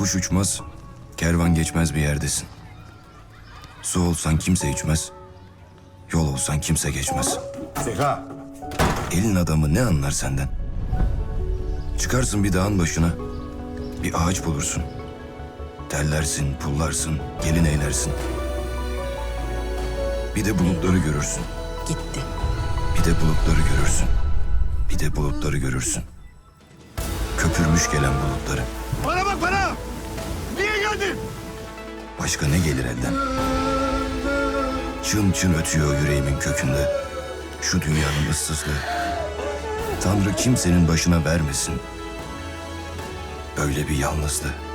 Kuş uçmaz, kervan geçmez bir yerdesin. Su olsan kimse içmez, yol olsan kimse geçmez. Zehra. Elin adamı ne anlar senden? Çıkarsın bir dağın başına, bir ağaç bulursun. Tellersin, pullarsın, gelin eğlersin. Bir de bulutları görürsün. Gitti. Bir de bulutları görürsün. Bir de bulutları görürsün. Köpürmüş gelen bulutları. Bana bak bana. Geldin? Başka ne gelir elden? Çın çın ötüyor yüreğimin kökünde. Şu dünyanın ıssızlığı. Tanrı kimsenin başına vermesin. Böyle bir yalnızlığı.